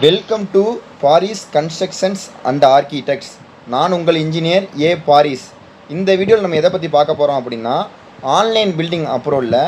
Welcome to Paris constructions and architects நான் உங்கள் engineer ஏ Paris இந்த வீடியோவில் நம்ம எதை பற்றி பார்க்க போகிறோம் அப்படின்னா ஆன்லைன் பில்டிங் அப்ரோவில்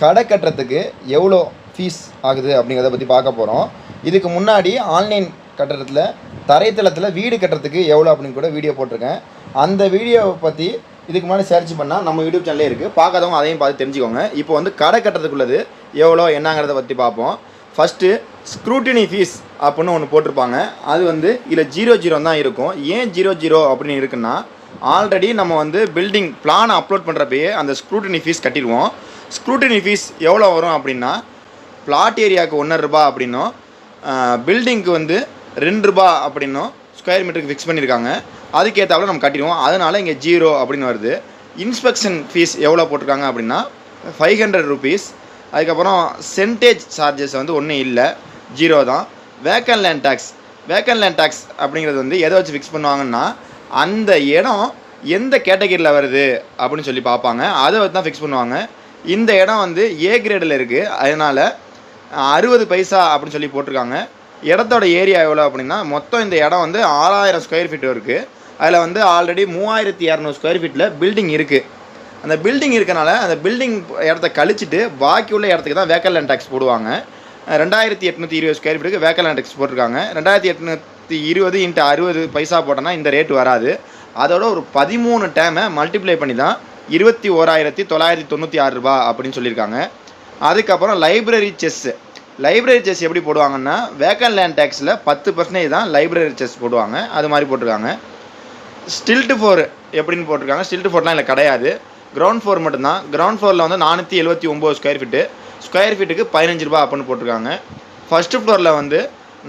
கடை கட்டுறதுக்கு எவ்வளோ ஃபீஸ் ஆகுது அப்படிங்கிறத பற்றி பார்க்க போகிறோம் இதுக்கு முன்னாடி ஆன்லைன் கட்டுறதுல தரைத்தளத்தில் வீடு கட்டுறதுக்கு எவ்வளோ அப்படின்னு கூட வீடியோ போட்டிருக்கேன். அந்த வீடியோவை பற்றி இதுக்கு முன்னாடி சர்ச் பண்ணால் நம்ம யூடியூப் சேனலே இருக்குது பார்க்காதவங்க அதையும் பார்த்து தெரிஞ்சுக்கோங்க. இப்போ வந்து கடை கட்டுறதுக்குள்ளது எவ்வளோ என்னங்கிறத பற்றி பார்ப்போம். ஃபஸ்ட்டு ஸ்க்ரூட்டினி ஃபீஸ் அப்படின்னு ஒன்று போட்டிருப்பாங்க. அது வந்து இதில் ஜீரோ ஜீரோ தான் இருக்கும். ஏன் ஜீரோ ஜீரோ அப்படின்னு இருக்குன்னா ஆல்ரெடி நம்ம வந்து பில்டிங் பிளானை அப்லோட் பண்ணுறப்பயே அந்த ஸ்க்ரூட்டினி ஃபீஸ் கட்டிடுவோம். ஸ்க்ரூட்டினி ஃபீஸ் எவ்வளோ வரும் அப்படின்னா பிளாட் ஏரியாவுக்கு ஒன்றரை ரூபா அப்படின்னும் பில்டிங்க்கு வந்து ரெண்டு ரூபா அப்படின்னும் ஸ்கொயர் மீட்டருக்கு ஃபிக்ஸ் பண்ணியிருக்காங்க அதுக்கேற்றாப்புல நம்ம கட்டிடுவோம். அதனால் இங்கே ஜீரோ அப்படின்னு வருது. இன்ஸ்பெக்ஷன் ஃபீஸ் எவ்வளோ போட்டிருக்காங்க அப்படின்னா ஃபைவ் ஹண்ட்ரட் ருபீஸ் அதுக்கப்புறம் சென்டேஜ் சார்ஜஸ் வந்து ஒன்றும் இல்லை. ஜீரோ தான். Vacant land tax vacant land tax அப்படிங்கிறது வந்து எதை வச்சு ஃபிக்ஸ் பண்ணுவாங்கன்னா அந்த இடம் எந்த கேட்டகரியில் வருது அப்படின்னு சொல்லி பார்ப்பாங்க. அதை வச்சு தான் ஃபிக்ஸ் பண்ணுவாங்க. இந்த இடம் வந்து ஏ கிரேடில் இருக்குது அதனால் அறுபது பைசா அப்படின்னு சொல்லி போட்டிருக்காங்க. இடத்தோட ஏரியா எவ்வளோ அப்படின்னா மொத்தம் இந்த இடம் வந்து ஆறாயிரம் ஸ்கொயர் ஃபீட் இருக்குது அதில் வந்து ஆல்ரெடி மூவாயிரத்தி இரநூறு ஸ்கொயர் ஃபீட்டில் பில்டிங் இருக்குது அந்த பில்டிங் இருக்கனால அந்த பில்டிங் இடத்த கழிச்சிட்டு பாக்கி உள்ள இடத்துக்கு தான் வேக்கல் லேண்ட் டேக்ஸ் போடுவாங்க. ரெண்டாயிரத்தி எட்நூற்றி இருபது ஸ்கொயர் ஃபீட்டுக்கு வேக்கல் லேண்ட் டேக்ஸ் போட்டிருக்காங்க. ரெண்டாயிரத்தி எட்நூற்றி இருபது இன்ட்டு அறுபது பைசா போட்டோன்னா இந்த ரேட் வராது. அதோட ஒரு பதிமூணு டேமை மல்டிப்ளை பண்ணி தான் இருபத்தி ஓராயிரத்தி தொள்ளாயிரத்தி தொண்ணூற்றி ஆறு ரூபா அப்படின்னு சொல்லியிருக்காங்க. அதுக்கப்புறம் லைப்ரரி செஸ்ஸு லைப்ரரி செஸ் எப்படி போடுவாங்கன்னா வேக்கன் லேண்ட் டேக்ஸில் பத்து பர்சன்டேஜ் தான் லைப்ரரி செஸ் போடுவாங்க. அது மாதிரி போட்டிருக்காங்க. ஸ்டில்ட்டு ஃபோர் எப்படின்னு போட்டிருக்காங்க. ஸ்டில்ட்டு ஃபோர்லாம் இல்லை கிடையாது. கிரவுண்ட் ஃப்ளோர் மட்டும்தான். கிரவுண்ட் ஃப்ளோரில் வந்து நானூற்றி எழுபத்தி ஒம்பது ஸ்கொயர் ஃபீட்டு ஸ்கொயர் ஃபீட்டுக்கு பதினஞ்சு ரூபா அப்படின்னு போட்டிருக்காங்க. ஃபஸ்ட்டு ஃப்ளோரில் வந்து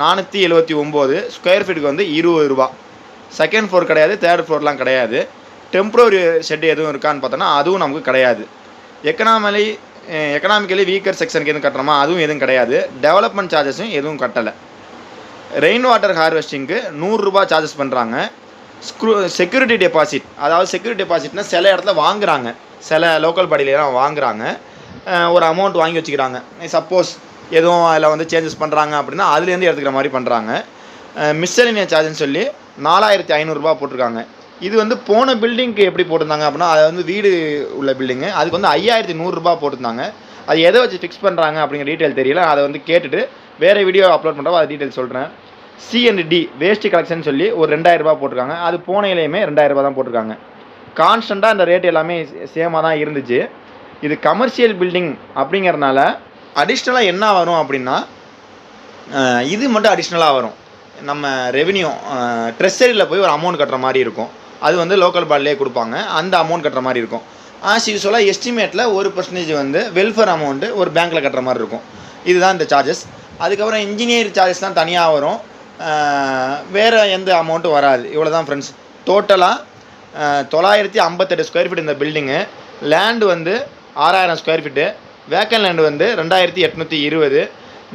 நானூற்றி எழுபத்தி ஒம்பது ஸ்கொயர் ஃபீட்டுக்கு வந்து இருபது ரூபா செகண்ட் ஃப்ளோர் கிடையாது தேர்ட் ஃப்ளோர்லாம் கிடையாது. டெம்ப்ரவரி ஷெட் எதுவும் இருக்கான்னு பார்த்தோன்னா அதுவும் நமக்கு கிடையாது. எக்கனாமலி எக்கனாமிக்கலி வீக்கர் செக்ஷனுக்கு எதுவும் கட்டுறோமா அதுவும் எதுவும் கிடையாது. டெவலப்மெண்ட் சார்ஜஸும் எதுவும் கட்டலை. ரெயின் வாட்டர் ஹார்வெஸ்டிங்க்கு நூறுரூபா சார்ஜஸ் பண்ணுறாங்க ஸ்க்ரூ செக்யூரிட்டி டெபாசிட் அதாவது செக்யூரிட்டி டெபாசிட்னா சில இடத்துல வாங்குறாங்க. சில லோக்கல் பாடியிலாம் வாங்குறாங்க. ஒரு அமௌண்ட் வாங்கி வச்சுக்கிறாங்க. சப்போஸ் எதுவும் அதில் வந்து சேஞ்சஸ் பண்ணுறாங்க அப்படின்னா அதுலேருந்து எடுத்துக்கிற மாதிரி பண்ணுறாங்க மிஸ்சலினியா சார்ஜ்னு சொல்லி நாலாயிரத்தி ஐநூறுரூபா போட்டிருக்காங்க. இது வந்து போன பில்டிங்க்கு எப்படி போட்டிருந்தாங்க அப்படின்னா அது வந்து வீடு உள்ள பில்டிங்கு அதுக்கு வந்து ஐயாயிரத்தி நூறுரூபா போட்டிருந்தாங்க. அது எதை வச்சு ஃபிக்ஸ் பண்ணுறாங்க அப்படிங்கிற டீட்டெயில் தெரியல. அதை வந்து கேட்டுட்டு வேறு வீடியோ அப்லோட் பண்ணுறப்போ அது டீட்டெயில் சொல்கிறேன் சிஎன்டி வேஸ்ட் கலெக்ஷன் சொல்லி ஒரு ரெண்டாயிரரூபா போட்டிருக்காங்க. அது போனையிலையுமே ரெண்டாயிரம் தான் போட்டிருக்காங்க. கான்ஸ்டண்ட்டாக இந்த ரேட் எல்லாமே சேமாக தான் இருந்துச்சு. இது கமர்ஷியல் பில்டிங் அப்படிங்கிறனால அடிஷ்னலாக என்ன வரும் அப்படின்னா இது மட்டும் அடிஷ்னலாக வரும். நம்ம ரெவென்யூ ட்ரெஸரியில் போய் ஒரு அமௌண்ட் கட்டுற மாதிரி இருக்கும். அது வந்து லோக்கல் பாட்லேயே கொடுப்பாங்க. அந்த அமௌண்ட் கட்டுற மாதிரி இருக்கும். ஆஸ் யூஸ்வலாக எஸ்டிமேட்டில் ஒரு பர்சன்டேஜ் வந்து வெல்ஃபேர் அமௌண்ட்டு ஒரு பேங்க்கில் கட்டுற மாதிரி இருக்கும். இதுதான் இந்த சார்ஜஸ் அதுக்கப்புறம் இன்ஜினியர் சார்ஜஸ் தான் தனியாக வரும். வேறு எந்த அமௌண்ட்டும் வராது. இவ்வளோ தான் ஃப்ரெண்ட்ஸ் டோட்டலாக தொள்ளாயிரத்தி ஐம்பத்தெட்டு ஸ்கொயர் ஃபீட் இந்த பில்டிங்கு லேண்டு வந்து ஆறாயிரம் ஸ்கொயர் ஃபீட்டு வேக்கன் லேண்டு வந்து ரெண்டாயிரத்தி எட்நூற்றி இருபது.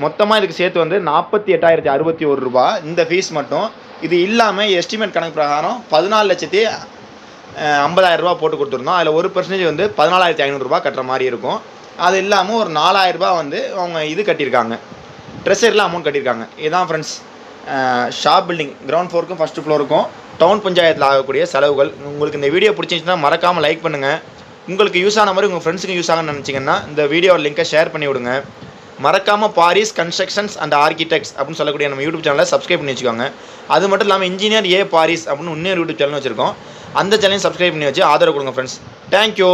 மொத்தமாக இதுக்கு சேர்த்து வந்து நாற்பத்தி எட்டாயிரத்தி அறுபத்தி ஒரு ரூபா. இந்த ஃபீஸ் மட்டும். இது இல்லாமல் எஸ்டிமேட் கணக்கு பிரகாரம் பதினாலு லட்சத்தி ஐம்பதாயிரம் ரூபா போட்டு கொடுத்துருந்தோம். அதில் ஒரு பர்சன்டேஜ் வந்து பதினாலாயிரத்தி ஐநூறுரூபா கட்டுற மாதிரி இருக்கும். அது இல்லாமல் ஒரு நாலாயிரரூபா வந்து அவங்க இது கட்டியிருக்காங்க. ட்ரெஸ்ஸர்லாம் அமௌண்ட் கட்டியிருக்காங்க. இதுதான் ஃப்ரெண்ட்ஸ் ஷாப் பில்டிங் கிரவுண்ட் ஃப்ளோருக்கும் ஃபஸ்ட்டு ஃப்ளோருக்கும் டவுன் பஞ்சாயத்தில் ஆகக்கூடிய செலவுகள். உங்களுக்கு இந்த வீடியோ பிடிச்சிருந்துச்சுன்னா மறக்காமல் லைக் பண்ணுங்கள் உங்களுக்கு யூஸ் ஆன மாதிரி உங்கள் ஃப்ரெண்ட்ஸுக்கு யூஸ் ஆகும்னு நினச்சிங்கன்னா இந்த வீடியோ லிங்கை ஷேர் பண்ணி விடுங்க. மறக்காமல் பாரிஸ் கன்ஸ்ட்ரக்ஷன்ஸ் அண்ட் ஆர்கிடெக்ட்ஸ் அப்படின்னு சொல்லக்கூடிய நம்ம யூடியூப் சேனலை சப்ஸ்கிரைப் பண்ணி வச்சுக்கோங்க. அது மட்டும் இல்லாமல் இன்ஜினியர் ஏ பாரிஸ் அப்படின்னு இன்னொரு யூடியூப் சேனல் வச்சுருக்கோம். அந்த சேனலையும் சப்ஸ்கிரைப் பண்ணி வச்சு ஆதரவு கொடுங்க ஃப்ரெண்ட்ஸ் தேங்க்யூ